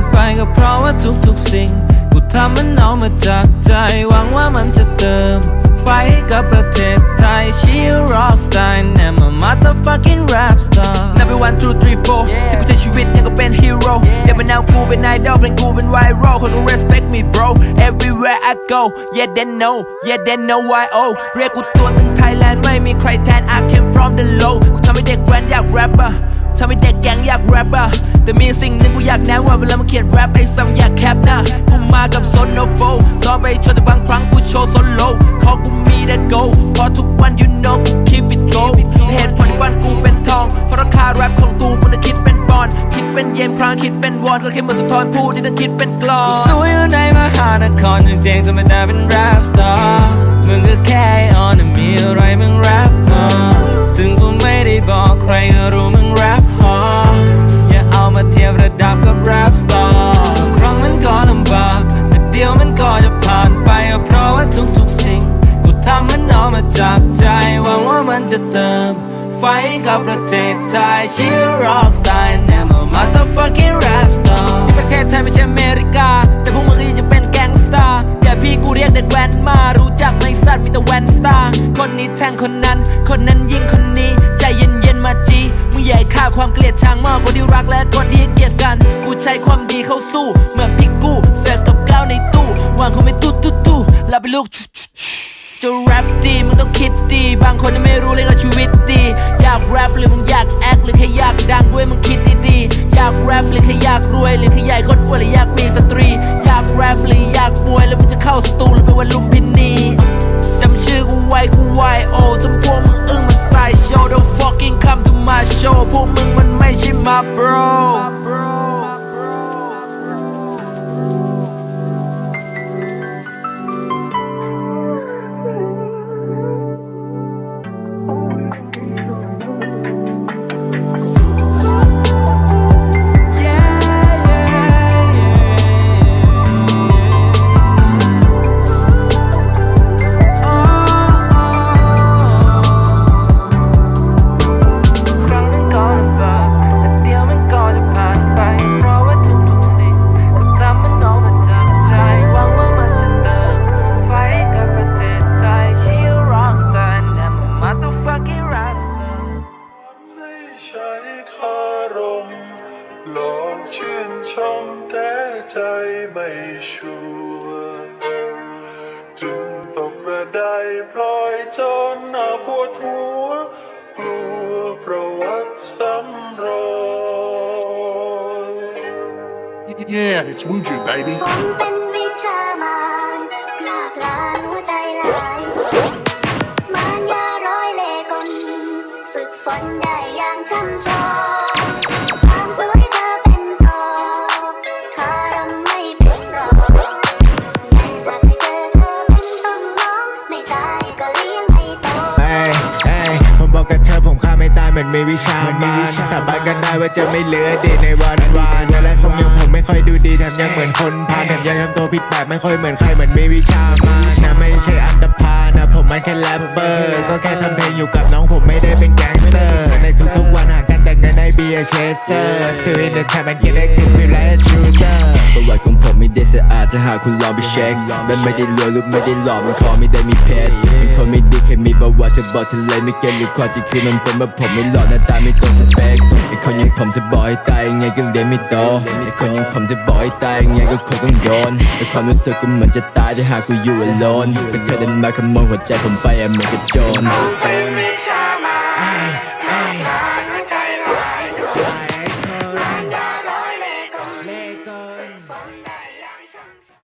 ยวมันก็จะผ่านไปก็เพราะว่าทุกๆสิ่ง กูทำมันเอามาจากใจ หวังว่ามันจะเติม ไฟให้กับประเทศไทย She a rock star and I'm a motherfucking rap star Number one two three four ที่กูใช้ชีวิตยังก็เป็นฮีโร่เดี๋ยวมันเอากูเป็นไอดอลเพลงกูเป็นไวรัลคนก็ respect me bro everywhere I go yeah they know yeah they know why oh เรียกกูตัวตึงไทยแลนด์ไม่มีใครแทน I came from the low กูทำให้เด็กแว้นอยากแรปอะ ทำให้เด็กแก๊งอยากแรปอะแต่มีสิ่งหนึ่งกูอยากแนะว่าเวลามาเขียนแรปให้ซ้ำอยากแคปนะกูมากับโซโนโฟต่อไปโชว์แต่บางครั้งกูโชว์โซโล่ขอกูมีแต่ go เพอทุกวัน you know กู keep it go เหตุผลที่วันกูเป็นทอง เพราะราคาแรปของกูมันคิดเป็นปอน คิดเป็นเยนครั้งคิดเป็นวอนก็แค่เหมือนสุนทรภู่ที่ต้องคิดเป็นกลอนกูสู้อยู่ในมหานครจริงๆจะไม่ได้เป็นแรปสตาร์มึงก็แค่ออน จะเติม ไฟกับประเทศไทย She a rock star and I'm a motherfucking rap star ที่ประเทศไทยไม่ใช่อเมริกา แต่พวกมึงก็ยังจะเป็นแก๊งสตาร์อย่าพี่กูเรียกเด็กแว้นมารู้จักไหมสัตว์มีแต่แว้นสตาร์คนนี้แทงคนนั้น คนนั้นยิงคนนี้ใจเย็นๆมาจีมึงใหญ่ฆ่าความเกลียดชังมากคนที่รักและคนที่เกลียดกัน กูใช้ความดีเข้าสู้เหมือนพี่กูเสือกกับก้าวในตู้วางคงไม่ตู้ตู้ตู้แล้วไปลูก จะแรปดีมึงต้องคิดดี บางคนยังไม่รู้เลยว่าชีวิตดี อยากแรปหรือมึงอยากแอคหรือแค่อยากดังด้วยมึงคิดดีๆ อยากแรปหรือแค่อยากรวยหรือแค่ใหญ่คนอ้วนหรืออยากมีสตรี อยากแรปหรืออยากมวยแล้วมึงจะเข้าสตูหรือไปวันลุมพินีจำชื่อกูไว้กูไวโอจำพวกมึงอึ้งมันใส่โชว์ Don't fucking come to my show พวกมึงมันไม่ใช่มา bro หลอกชื่นชมแต่ใจไม่ชัวจึงตกกระไดพลอยจนหน้าปวดหัว กลัวประวัติซ้ำรอย Yeah, it's Wuju, baby. ผมเป็นวิชามารลากลานหัวใจหลายมารยาร้อยเล่ห์กลฝึกฝนได้อย่างช่ำชอง ม่ตายเหมือนมีวิชามานสาบานกันได้ว่าจะไม่เหลือดีในวันวานและทรงยังผมไม่ค่อยดูดีแถมยังเหมือนคนพาลแถมยังทำตัวผิดแบบไม่ค่อยเหมือนใครเหมือนมีวิชามานนะไม่ใช่อันดพาลนะผมมันแค่แรปเปอร์ก็แค่ทำเพลงอยู่กับน้องผมไม่ได้เป็นแก๊งสเตอร์ในทุกๆวันห่างกันแต่เงินในเบียร์เชสเซอร์ still in the trap and get active feel like a shooter ประวัติของผม ไม่ได้สะอาดถ้าหากคุณลองไปเช็คมันไม่ได้รวยลูกไม่ได้หลอกมันขอไม่ได้มีเพชรมันคนไม่ดีแค่มีประวัติจะบอกทะเลไม่เก็ตหรือความจริงคือมันเป็นว่าผมไม่หลอกหน้าตาไม่ตรงสเปคไอ้คนอยังผมจะบอกให้ตายยังไงก็เรียนไม่โตไอ้คนอยังผมจะบอกให้ตายยังไงก็คงต้องโดนไอ้ความรู้สึกกูเหมือนจะตายถ้าหากกูอยู่ alone เป็นเธอเดินมาขโมยหัวใจผมไปอะเหมือนกับโจรเป็นวิช